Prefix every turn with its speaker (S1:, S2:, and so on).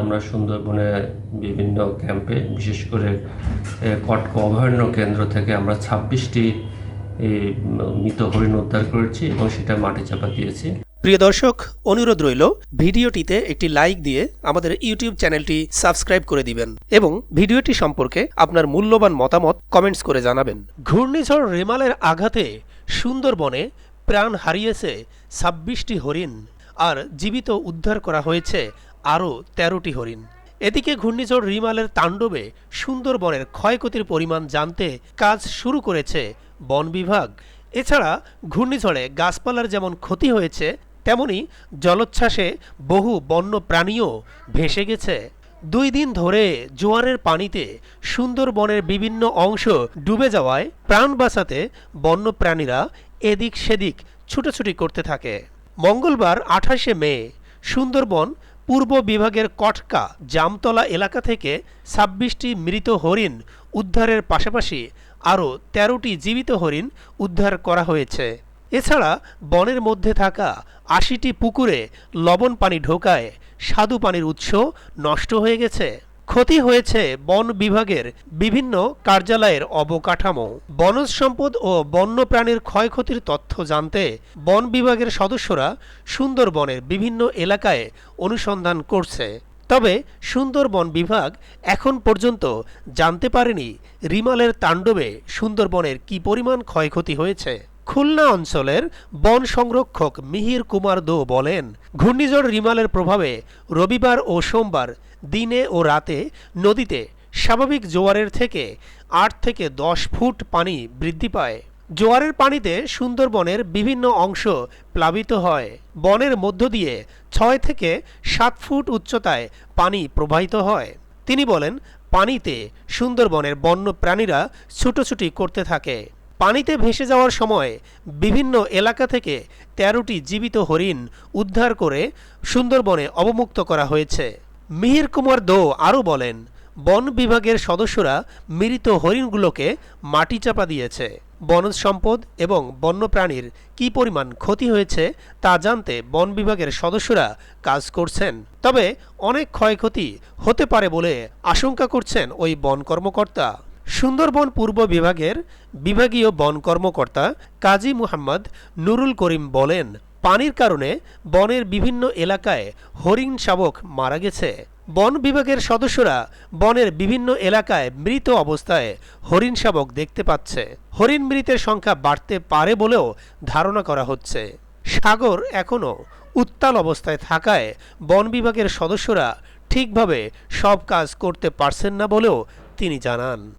S1: আমরা সুন্দরবনে বিভিন্ন ক্যাম্পে বিশেষ করে কটকা অভয়ারণ্য কেন্দ্র থেকে আমরা ছাব্বিশটি মৃত হরিণ উদ্ধার করেছি এবং সেটা মাটি চাপা দিয়েছি।
S2: প্রিয় দর্শক অনুরোধ রইল ভিডিওটিতে একটি লাইক দিয়ে আমাদের ইউটিউব চ্যানেলটি সাবস্ক্রাইব করে দিবেন এবং ভিডিওটি সম্পর্কে আপনার মূল্যবান মতামত কমেন্টস করে জানাবেন। ঘূর্ণিঝড় রেমালের আঘাতে সুন্দরবনে প্রাণ হারিয়েছে ছাব্বিশটি হরিণ আর জীবিত উদ্ধার করা হয়েছে আরও তেরোটি হরিণ। এদিকে ঘূর্ণিঝড় রিমালের তাণ্ডবে সুন্দরবনের ক্ষয়ক্ষতির পরিমাণ জানতে কাজ শুরু করেছে বন বিভাগ। এছাড়া ঘূর্ণিঝড়ে গাছপালার যেমন ক্ষতি হয়েছে, তেমনি জলোচ্ছ্বাসে বহু বন্য প্রাণীও ভেসে গেছে। দুই দিন ধরে জোয়ারের পানিতে সুন্দরবনের বিভিন্ন অংশ ডুবে যাওয়ায় প্রাণ বাঁচাতে বন্যপ্রাণীরা এদিক সেদিক ছুটোছুটি করতে থাকে। মঙ্গলবার আঠাশে মে সুন্দরবন পূর্ব বিভাগের কটকা, জামতলা এলাকা থেকে ছাব্বিশটি মৃত হরিণ উদ্ধারের পাশাপাশি আরও তেরোটি জীবিত হরিণ উদ্ধার করা হয়েছে। এছাড়া বনের মধ্যে থাকা আশিটি পুকুরে লবণ পানি ঢোকায় স্বাদু পানির উৎস নষ্ট হয়ে গেছে। ক্ষতি হয়েছে বন বিভাগের বিভিন্ন কার্যালয়ের অবকাঠামো। বনজ সম্পদ ও বন্যপ্রাণীর ক্ষয়ক্ষতির তথ্য জানতে বন বিভাগের সদস্যরা সুন্দরবনের বিভিন্ন এলাকায় অনুসন্ধান করছে। তবে সুন্দরবন বিভাগ এখন পর্যন্ত জানতে পারেনি রিমালের তাণ্ডবে সুন্দরবনের কি পরিমাণ ক্ষয়ক্ষতি হয়েছে। খুলনা অঞ্চলের বন সংরক্ষক মিহির কুমার দো বলেন, ঘূর্ণিঝড় রিমালের প্রভাবে রবিবার ও সোমবার দিনে ও রাতে নদীতে স্বাভাবিক জোয়ারের থেকে আট থেকে দশ ফুট পানি বৃদ্ধি পায়। জোয়ারের পানিতে সুন্দরবনের বিভিন্ন অংশ প্লাবিত হয়। বনের মধ্য দিয়ে ছয় থেকে সাত ফুট উচ্চতায় পানি প্রবাহিত হয়। তিনি বলেন, পানিতে সুন্দরবনের বন্য প্রাণীরা ছুটোছুটি করতে থাকে। পানিতে ভেসে যাওয়ার সময় বিভিন্ন এলাকা থেকে তেরোটি জীবিত হরিণ উদ্ধার করে সুন্দরবনে অবমুক্ত করা হয়েছে। মিহির কুমার দো আরও বলেন, বন বিভাগের সদস্যরা মৃত হরিণগুলোকে মাটি চাপা দিয়েছে। বনজ সম্পদ এবং বন্যপ্রাণীর কি পরিমাণ ক্ষতি হয়েছে তা জানতে বন বিভাগের সদস্যরা কাজ করছেন। তবে অনেক ক্ষয়ক্ষতি হতে পারে বলে আশঙ্কা করছেন ওই বন কর্মকর্তা। সুন্দরবন পূর্ব বিভাগের বিভাগীয় বন কর্মকর্তা কাজী মুহাম্মদ নুরুল করিম বলেন, পানির কারণে বনের বিভিন্ন এলাকায় হরিণ শাবক মারা গেছে। বন বিভাগের সদস্যরা বনের বিভিন্ন এলাকায় মৃত অবস্থায় হরিণ শাবক দেখতে পাচ্ছে। হরিণ মৃতের সংখ্যা বাড়তে পারে বলেও ধারণা করা হচ্ছে। সাগর এখনও উত্তাল অবস্থায় থাকায় বন বিভাগের সদস্যরা ঠিকভাবে সব কাজ করতে পারছেন না বলেও তিনি জানান।